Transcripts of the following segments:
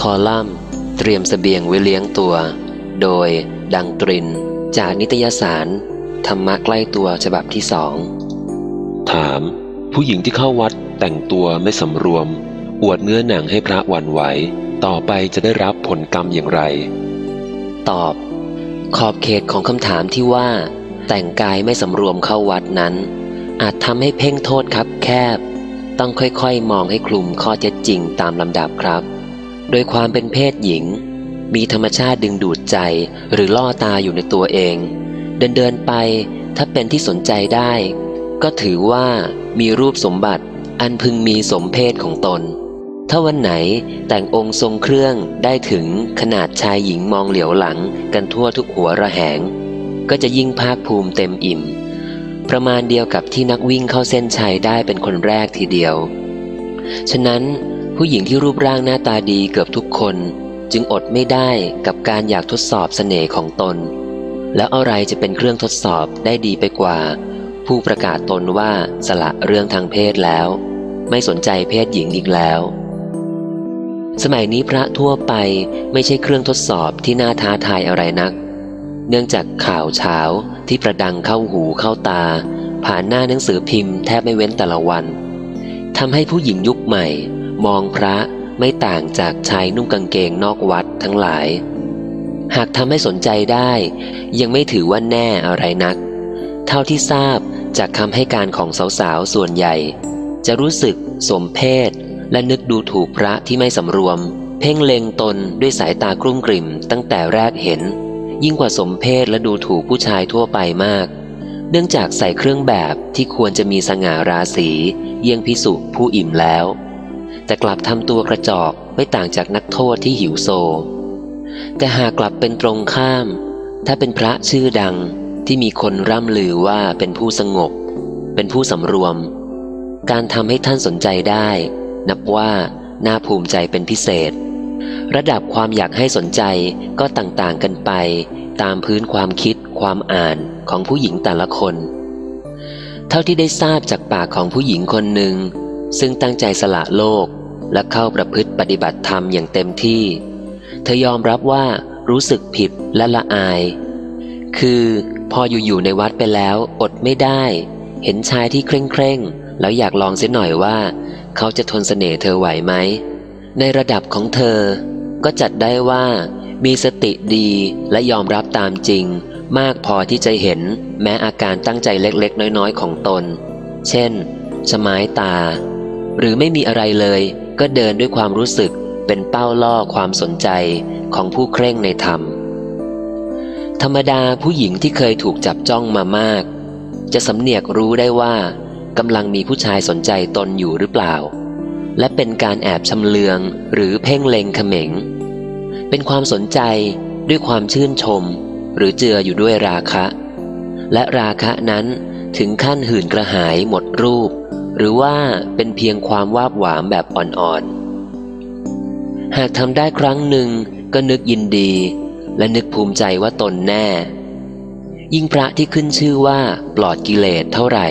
คอลัมน์เตรียมสเสบียงไว้เลี้ยงตัว โดย ดังตริน จากนิตยสาร ธรรมะใกล้ตัวฉบับที่สอง ถาม ผู้หญิงที่เข้าวัดแต่งตัวไม่สำรวม อวดเนื้อหนังให้พระหวั่นไหว ต่อไปจะได้รับผลกรรมอย่างไร ตอบ ขอบเขตของคำถามที่ว่า แต่งกายไม่สำรวมเข้าวัดนั้น อาจทำให้เพ่งโทษครับแคบ ต้องค่อยๆ มองให้คลุมข้อเท็จจริงตามลำดับครับ โดยความเป็นเพศหญิง มีธรรมชาติดึงดูดใจหรือล่อตาอยู่ในตัวเอง เดินเดินไปถ้าเป็นที่สนใจได้ ก็ถือว่ามีรูปสมบัติอันพึงมีสมเพศของตน ถ้าวันไหนแต่งองค์ทรงเครื่องได้ถึงขนาดชายหญิงมองเหลียวหลังกันทั่วทุกหัวระแหง ก็จะยิ่งภาคภูมิเต็มอิ่ม ประมาณเดียวกับที่นักวิ่งเข้าเส้นชัยได้เป็นคนแรกทีเดียว ฉะนั้น ผู้หญิงที่รูปร่างหน้าตาดีเกือบทุกคน จึงอดไม่ได้กับการอยากทดสอบเสน่ห์ของตน แล้วอะไรจะเป็นเครื่องทดสอบได้ดีไปกว่า ผู้ประกาศตนว่าสละเรื่องทางเพศแล้ว ไม่สนใจเพศหญิงอีกแล้ว สมัยนี้พระทั่วไปไม่ใช่เครื่องทดสอบที่น่าท้าทายอะไรนัก เนื่องจากข่าวเช้าที่ประดังเข้าหูเข้าตา ผ่านหน้าหนังสือพิมพ์แทบไม่เว้นแต่ละวันทำให้ผู้หญิงยุคใหม่ มองพระไม่ต่างจากชายนุ่งกางเกงนอกวัดทั้งหลาย หากทำให้สนใจได้ ยังไม่ถือว่าแน่อะไรนัก เท่าที่ทราบจากคำให้การของสาวๆส่วนใหญ่ จะรู้สึกสมเพศ และนึกดูถูกพระที่ไม่สำรวม เพ่งเล็งตนด้วยสายตากรุ่มกริ่มตั้งแต่แรกเห็น ยิ่งกว่าสมเพศและดูถูกผู้ชายทั่วไปมาก เนื่องจากใส่เครื่องแบบที่ควรจะมีสง่าราศีเยี่ยงพิสุผู้อิ่มแล้ว แต่กลับทำตัวกระจอกไม่ต่างจากนักโทษที่หิวโซ แต่หากกลับเป็นตรงข้าม ถ้าเป็นพระชื่อดังที่มีคนร่ำลือว่าเป็นผู้สงบ เป็นผู้สำรวม การทำให้ท่านสนใจได้ นับว่าน่าภูมิใจเป็นพิเศษ ระดับความอยากให้สนใจก็ต่างๆกันไป ตามพื้นความคิดความอ่านของผู้หญิงแต่ละคน เท่าที่ได้ทราบจากปากของผู้หญิงคนหนึ่งซึ่งตั้งใจสละโลก และเข้าประพฤติปฏิบัติธรรมอย่างเต็มที่ เธอยอมรับว่ารู้สึกผิดและละอาย คือพออยู่ๆในวัดไปแล้วอดไม่ได้ เห็นชายที่เคร่งเคร่งแล้วอยากลองเสียหน่อยว่า เขาจะทนเสน่ห์เธอไหวไหม ในระดับของเธอ ก็จัดได้ว่ามีสติดีและยอมรับตามจริง มากพอที่จะเห็นแม้อาการตั้งใจเล็กๆ น้อยๆ ของตน เช่นชไม้ตา หรือไม่มีอะไรเลย ก็เดินด้วยความรู้สึกเป็นเป้าล่อความสนใจของผู้เคร่งในธรรม ธรรมดาผู้หญิงที่เคยถูกจับจ้องมามาก จะสำเนียกรู้ได้ว่ากำลังมีผู้ชายสนใจตนอยู่หรือเปล่า และเป็นการแอบชำเลืองหรือเพ่งเล็งเขม็ง เป็นความสนใจด้วยความชื่นชม หรือเจืออยู่ด้วยราคะ และราคะนั้นถึงขั้นหื่นกระหายหมดรูป หรือว่าเป็นเพียงความวาบหวามแบบอ่อนๆ หากทำได้ครั้งหนึ่งก็นึกยินดี และนึกภูมิใจว่าตนแน่ ยิ่งพระที่ขึ้นชื่อว่าปลอดกิเลสเท่าไหร่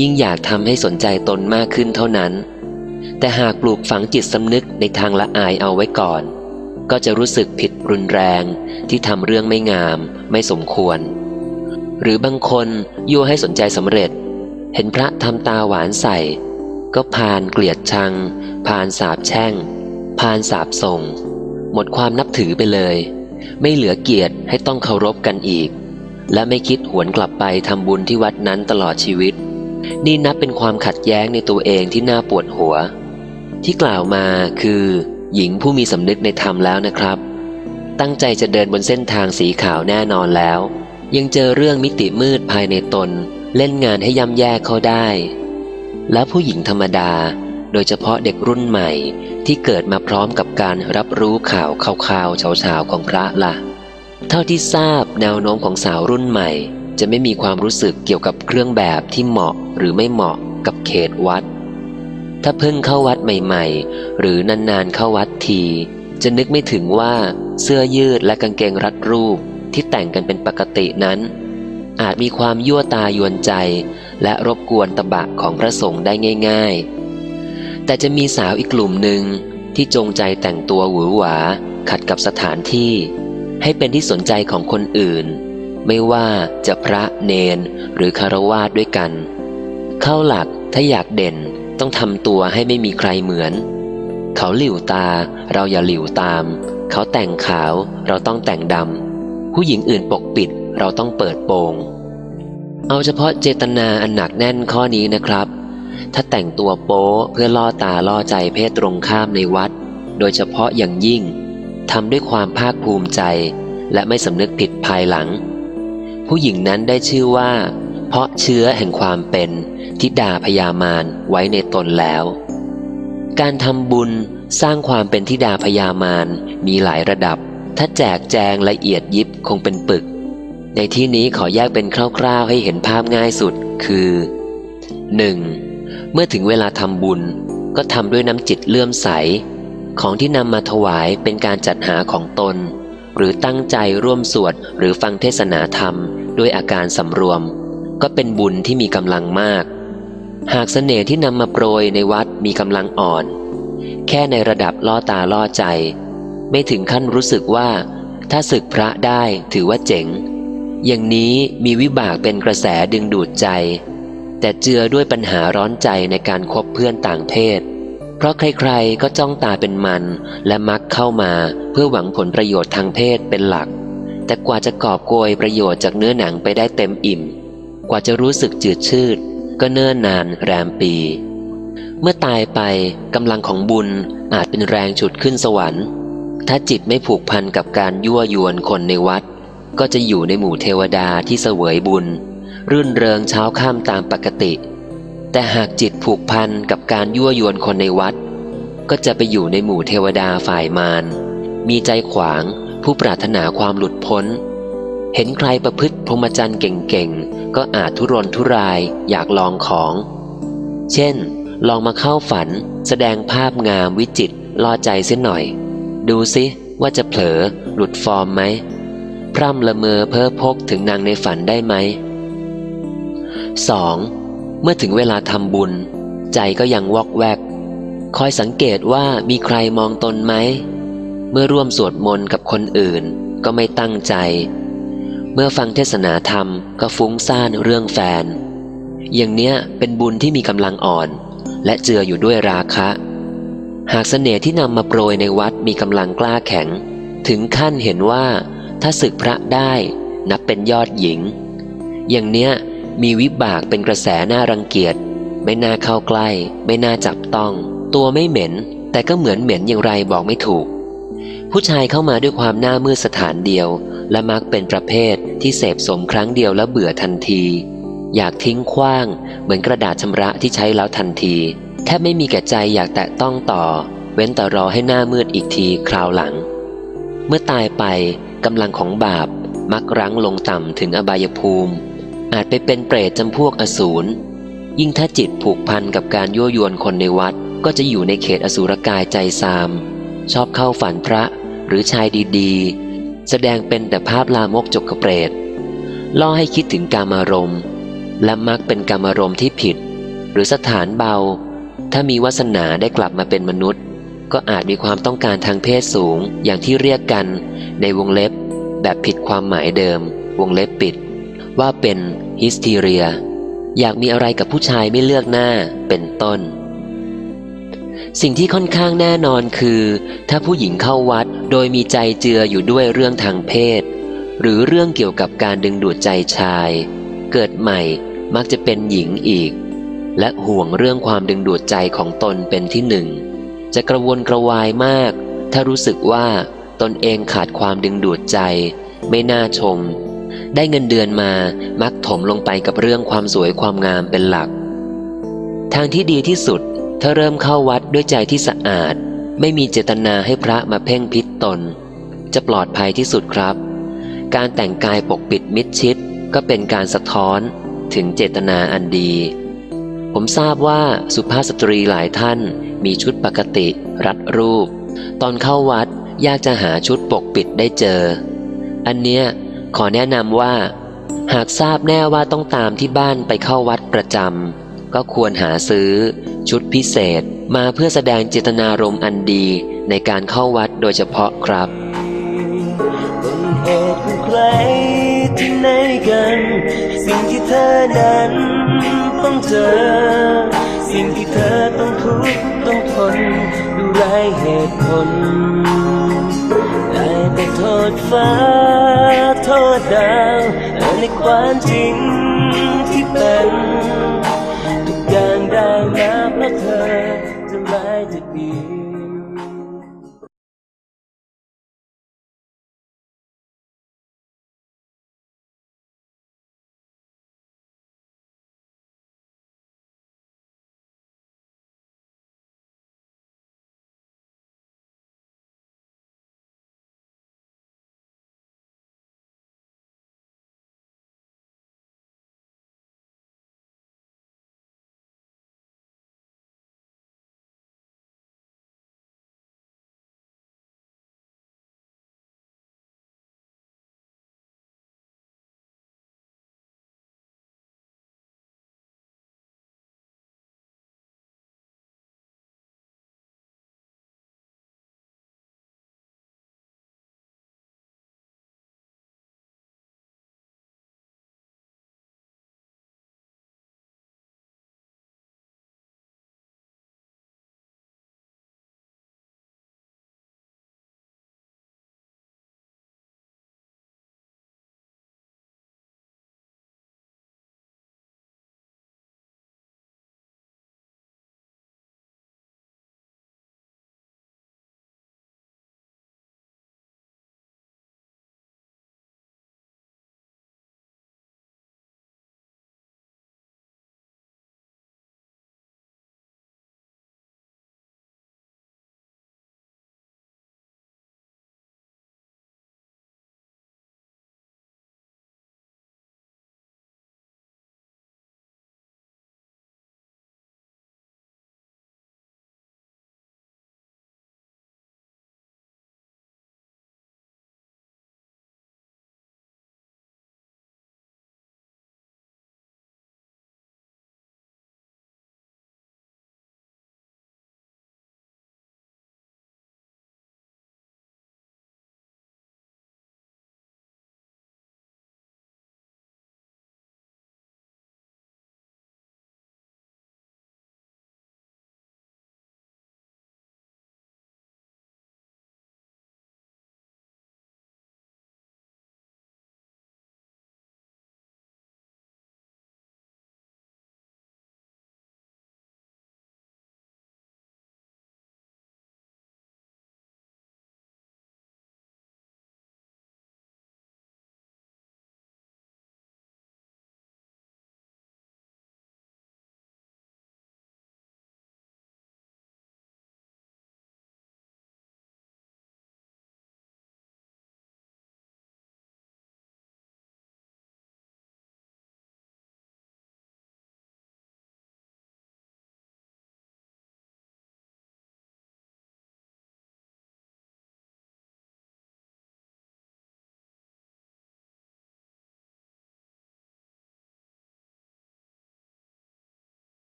ยิ่งอยากทำให้สนใจตนมากขึ้นเท่านั้น แต่หากปลูกฝังจิตสำนึกในทางละอายเอาไว้ก่อน ก็จะรู้สึกผิดรุนแรงที่ทำเรื่องไม่งาม ไม่สมควร หรือบางคนยั่วให้สนใจสำเร็จ เห็นพระทำตาหวานใส่ ก็พานเกลียดชัง พานสาบแช่ง พานสาบส่ง หมดความนับถือไปเลย ไม่เหลือเกียรติให้ต้องเคารพกันอีก และไม่คิดหวนกลับไปทำบุญที่วัดนั้นตลอดชีวิต นี่นับเป็นความขัดแย้งในตัวเองที่น่าปวดหัว ที่กล่าวมาคือ หญิงผู้มีสำนึกในธรรมแล้วนะครับ ตั้งใจจะเดินบนเส้นทางสีขาวแน่นอนแล้ว ยังเจอเรื่องมิติมืดภายในตน เล่นงานให้ย่ำแย่เขาได้ แล้วผู้หญิงธรรมดา โดยเฉพาะเด็กรุ่นใหม่ที่เกิดมาพร้อมกับการรับรู้ข่าวข่าวๆเฉาๆของพระละ่ะ เท่าที่ทราบแนวโน้มของสาวรุ่นใหม่ จะไม่มีความรู้สึกเกี่ยวกับเครื่องแบบที่เหมาะหรือไม่เหมาะกับเขตวัด ถ้าเพิ่งเข้าวัดใหม่ๆ หรือนานๆเข้าวัดที จะนึกไม่ถึงว่าเสื้อยืดและกางเกงรัดรูปที่แต่งกันเป็นปกตินั้น อาจมีความยั่วตายวนใจ และรบกวนตบะของพระสงฆ์ได้ง่าย ๆ แต่จะมีสาวอีกกลุ่มหนึ่งที่จงใจแต่งตัวหวือหวา ขัดกับสถานที่ ให้เป็นที่สนใจของคนอื่น ไม่ว่าจะพระเนนหรือคารวาสด้วยกัน เข้าหลักถ้าอยากเด่นต้องทำตัวให้ไม่มีใครเหมือน เขาหลิวตาเราอย่าหลิวตาม เขาแต่งขาวเราต้องแต่งดำผู้หญิงอื่นปกปิด เราต้องเปิดโปงเอาเฉพาะเจตนาอันหนักแน่นข้อนี้นะครับ ถ้าแต่งตัวโป๊เพื่อล่อตาล่อใจเพศตรงข้ามในวัด โดยเฉพาะอย่างยิ่งทำด้วยความภาคภูมิใจ และไม่สำนึกผิดภายหลัง ผู้หญิงนั้นได้ชื่อว่า เพราะเชื้อแห่งความเป็นทิดาพยามารไว้ในตนแล้ว การทำบุญสร้างความเป็นทิดาพยามารมีหลายระดับ ถ้าแจกแจงละเอียดยิบคงเป็นปึก ในที่นี้ขอแยกเป็นคร่าวๆให้เห็นภาพง่ายสุดคือ 1. เมื่อถึงเวลาทำบุญ ก็ทำด้วยน้ำจิตเลื่อมใส ของที่นำมาถวายเป็นการจัดหาของตน หรือตั้งใจร่วมสวดหรือฟังเทศนาธรรม ด้วยอาการสำรวม ก็เป็นบุญที่มีกำลังมาก หากเสน่ห์ที่นำมาโปรยในวัดมีกำลังอ่อน แค่ในระดับล่อตาล่อใจ ไม่ถึงขั้นรู้สึกว่า ถ้าศึกพระได้ถือว่าเจ๋ง อย่างนี้มีวิบากเป็นกระแสดึงดูดใจ แต่เจือด้วยปัญหาร้อนใจในการคบเพื่อนต่างเพศ เพราะใครๆ ก็จ้องตาเป็นมัน และมักเข้ามาเพื่อหวังผลประโยชน์ทางเพศเป็นหลัก แต่กว่าจะกอบโกยประโยชน์จากเนื้อหนังไปได้เต็มอิ่ม กว่าจะรู้สึกจืดชืด ก็เนิ่นนานแรมปี เมื่อตายไปกำลังของบุญอาจเป็นแรงฉุดขึ้นสวรรค์ ถ้าจิตไม่ผูกพันกับการยั่วยวนคนในวัด ก็จะอยู่ในหมู่เทวดาที่เสวยบุญ รื่นเริงเช้าข้ามตามปกติ แต่หากจิตผูกพันกับการยั่วยวนคนในวัด ก็จะไปอยู่ในหมู่เทวดาฝ่ายมาร มีใจขวางผู้ปรารถนาความหลุดพ้น เห็นใครประพฤติพรหมจรรย์เก่งๆ ก็อาจทุรนทุรายอยากลองของ เช่น ลองมาเข้าฝัน แสดงภาพงามวิจิตรล่อใจเสียหน่อย ดูซิว่าจะเผลอหลุดฟอร์มไหม พร่ำละเมอเพ้อพกถึงนางในฝันได้ไหม 2. เมื่อถึงเวลาทำบุญ ใจก็ยังวอกแวก คอยสังเกตว่ามีใครมองตนไหม เมื่อร่วมสวดมนต์กับคนอื่น ก็ไม่ตั้งใจ เมื่อฟังเทศนาธรรมก็ฟุ้งซ่านเรื่องแฟน อย่างเนี้ยเป็นบุญที่มีกำลังอ่อน และเจืออยู่ด้วยราคะ หากเสน่ห์ที่นำมาโปรยในวัดมีกำลังกล้าแข็ง ถึงขั้นเห็นว่า ถ้าศึกพระได้นับเป็นยอดหญิง อย่างเนี้ยมีวิบากเป็นกระแสน่ารังเกียจ ไม่น่าเข้าใกล้ ไม่น่าจับต้อง ตัวไม่เหม็น แต่ก็เหมือนเหม็นอย่างไรบอกไม่ถูก ผู้ชายเข้ามาด้วยความหน้ามืดสถานเดียว และมักเป็นประเภทที่เสพสมครั้งเดียวแล้วเบื่อทันที อยากทิ้งขว้าง เหมือนกระดาษชำระที่ใช้แล้วทันที แทบไม่มีแก่ใจอยากแตะต้องต่อ เว้นแต่รอให้หน้ามืดอีกทีคราวหลัง เมื่อตายไป กำลังของบาปมักรั้งลงต่ำถึงอบายภูมิ อาจไปเป็นเปรตจำพวกอสูร ยิ่งถ้าจิตผูกพันกับการยั่วยวนคนในวัด ก็จะอยู่ในเขตอสูรกายใจซาม ชอบเข้าฝันพระหรือชายดีๆ แสดงเป็นแต่ภาพลามกจกกระเปรตล่อให้คิดถึงกามารมณ์ และมักเป็นกามารมณ์ที่ผิด หรือสถานเบา ถ้ามีวาสนาได้กลับมาเป็นมนุษย์ ก็อาจมีความต้องการทางเพศสูงอย่างที่เรียกกัน ในวงเล็บ แบบผิดความหมายเดิม วงเล็บปิด ว่าเป็นฮิสทีเรีย อยากมีอะไรกับผู้ชายไม่เลือกหน้าเป็นต้น สิ่งที่ค่อนข้างแน่นอนคือ ถ้าผู้หญิงเข้าวัดโดยมีใจเจืออยู่ด้วยเรื่องทางเพศ หรือเรื่องเกี่ยวกับการดึงดูดใจชาย เกิดใหม่มักจะเป็นหญิงอีก และห่วงเรื่องความดึงดูดใจของตนเป็นที่หนึ่ง จะกระวนกระวายมาก ถ้ารู้สึกว่าตนเองขาดความดึงดูดใจ ไม่น่าชม ได้เงินเดือนมามักถมลงไปกับเรื่องความสวยความงามเป็นหลัก ทางที่ดีที่สุด ถ้าเริ่มเข้าวัดด้วยใจที่สะอาด ไม่มีเจตนาให้พระมาเพ่งพิษตน จะปลอดภัยที่สุดครับ การแต่งกายปกปิดมิดชิด ก็เป็นการสะท้อนถึงเจตนาอันดี ผมทราบว่าสุภาพสตรีหลายท่านมีชุดปกติ รัดรูป ตอนเข้าวัดยากจะหาชุดปกปิดได้เจอ อันเนี้ยขอแนะนำว่า หากทราบแน่ว่าต้องตามที่บ้านไปเข้าวัดประจำก็ควรหาซื้อ ชุดพิเศษมาเพื่อแสดงเจตนารมณ์อันดีในการเข้าวัดโดยเฉพาะครับ ที่ไหนกัน สิ่งที่เธอนั้นต้องเจอ สิ่งที่เธอต้องทุกข์ต้องทนดูไรเหตุผลได้แต่โทษฟ้า โทษดาวแต่ในความจริงที่เป็น